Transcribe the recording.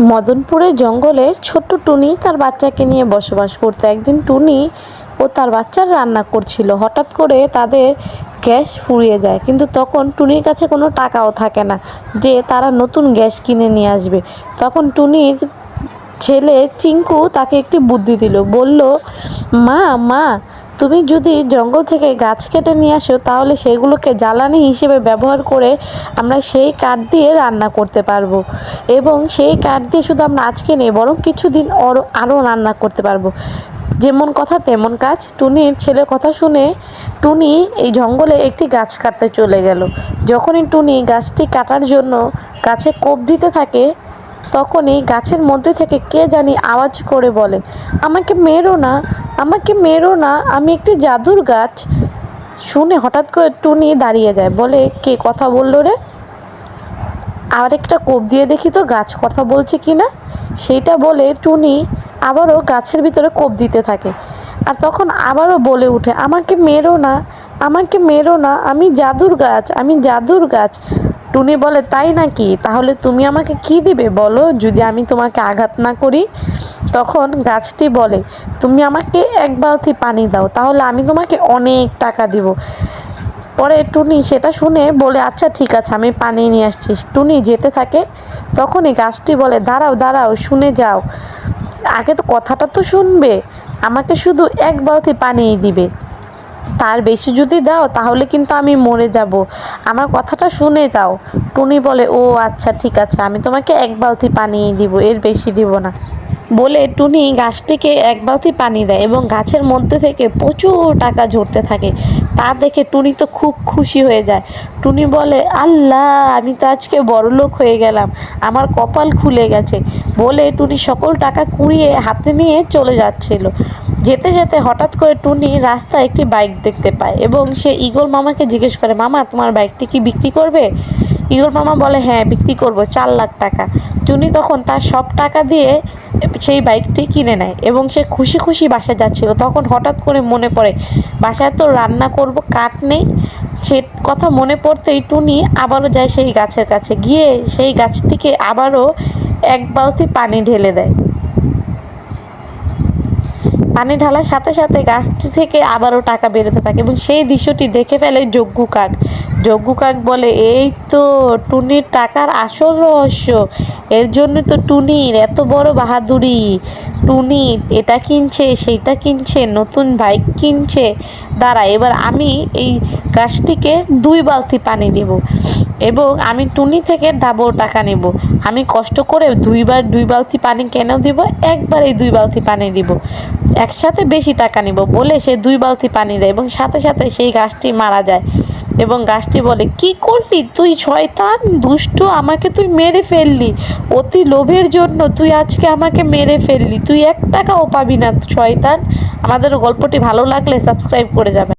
মদনপুরের জঙ্গলে ছোট্ট টুনি তার বাচ্চাকে নিয়ে বসবাস করতো। একদিন টুনি ও তার বাচ্চার রান্না করছিল। হঠাৎ করে তাদের গ্যাস ফুরিয়ে যায়। কিন্তু তখন টুনির কাছে কোনো টাকাও থাকে না যে তারা নতুন গ্যাস কিনে নিয়ে আসবে। তখন টুনির ছেলে চিঙ্কু তাকে একটি বুদ্ধি দিল। বলল, মা মা তুমি যদি জঙ্গল থেকে গাছ কেটে নিয়ে আসো, তাহলে সেগুলোকে জ্বালানি হিসেবে ব্যবহার করে আমরা সেই কাঠ দিয়ে রান্না করতে পারব। এবং সেই কাঠ দিয়ে শুধু আমরা আজকে নেই, বরং কিছুদিন আরও আরও রান্না করতে পারব। যেমন কথা তেমন কাজ। টুনির ছেলের কথা শুনে টুনি এই জঙ্গলে একটি গাছ কাটতে চলে গেল। যখনই টুনি গাছটি কাটার জন্য গাছে কোপ দিতে থাকে, তখনই গাছের মধ্যে থেকে কে জানি আওয়াজ করে বলে, আমাকে মেরো না আমাকে মেরো না, আমি একটি জাদুর গাছ। শুনে হঠাৎ করে টুনি দাঁড়িয়ে যায়, বলে, কে কথা বলল রে? আর একটা কোপ দিয়ে দেখি তো গাছ কথা বলছে কি না। সেইটা বলে টুনি আবারও গাছের ভিতরে কোপ দিতে থাকে। আর তখন আবারও বলে উঠে, আমাকে মেরো না, আমাকে মেরো না, আমি জাদুর গাছ, আমি জাদুর গাছ। টুনি বলে, তাই নাকি? তাহলে তুমি আমাকে কি দিবে বলো? যদি আমি তোমাকে আঘাত না করি তখন গাছটি বলে, তুমি আমাকে এক বালতি পানি দাও, তাহলে আমি তোমাকে অনেক টাকা দিব। পরে টুনি সেটা শুনে বলে আচ্ছা ঠিক আছে, আমি পানি নিয়ে আসছি। টুনি যেতে থাকে, তখনই গাছটি বলে, দাঁড়াও দাঁড়াও, শুনে যাও। আগে তো কথাটা তো শুনবে, আমাকে শুধু এক বালতি পানিই দিবে। তার বেশি যদি দাও, তাহলে কিন্তু আমি মরে যাব। আমার কথাটা শুনে যাও। টুনি বলে, ও আচ্ছা ঠিক আছে, আমি তোমাকে এক বালতি পানিই দিব, এর বেশি দিব না। বলে টুনি গাছটিকে এক বালতি পানি দেয় এবং গাছের মধ্যে থেকে প্রচুর টাকা ঝরতে থাকে। তা দেখে টুনি তো খুব খুশি হয়ে যায়। টুনি বলে, আল্লাহ, আমি তো আজকে বড়লোক হয়ে গেলাম। আমার কপাল খুলে গেছে। বলে টুনি সকল টাকা কুড়িয়ে হাতে নিয়ে চলে যাচ্ছিল। যেতে যেতে হঠাৎ করে টুনি রাস্তায় একটি বাইক দেখতে পায় এবং সে ইগল মামাকে জিজ্ঞেস করে, মামা, তোমার বাইকটি কি বিক্রি করবে? ইগল মামা বলে হ্যাঁ বিক্রি করব, চার লাখ টাকা। টুনি তখন তার সব টাকা দিয়ে সেই বাইকটি কিনে নেয় এবং সে খুশি খুশি বাসায় যাচ্ছিল। তখন হঠাৎ করে মনে পড়ে, বাসায় তো রান্না করব, কাঠ নেই। সে কথা মনে পড়তেই টুনি আবারও যায় সেই গাছের কাছে। গিয়ে সেই গাছটিকে আবারও এক বালতি পানি ঢেলে দেয়। পানি ঢালার সাথে সাথে গাছটি থেকে আবারও টাকা বেরোতে থাকে এবং সেই দৃশ্যটি দেখে ফেলে যজ্ঞু কাক। যজ্ঞু কাক বলে, এই তো টুনির টাকার আসল রহস্য। এর জন্য তো টুনির এত বড় বাহাদুরি। টুনি এটা কিনছে, সেইটা কিনছে, নতুন বাইক কিনছে। দাঁড়া, এবার আমি এই গাছটিকে দুই বালতি পানি দেব এবং আমি টুনি থেকে ডাবল টাকা নেব। আমি কষ্ট করে দুইবার দুই বালতি পানি কেন দিব? একবার এই দুই বালতি পানি দিব। একসাথে বেশি টাকা নিব বলে সে দুই বালতি পানি দেয় এবং সাথে সাথে সেই গাছটি মারা যায়। এবং গাছটি বলে, কি করলি তুই শয়তান? দুষ্ট, আমাকে তুই মেরে ফেললি। অতি লোভের জন্য তুই আজকে আমাকে মেরে ফেললি। তুই এক টাকাও পাবি না, শয়তান। আমাদের গল্পটি ভালো লাগলে সাবস্ক্রাইব করে যাবেন।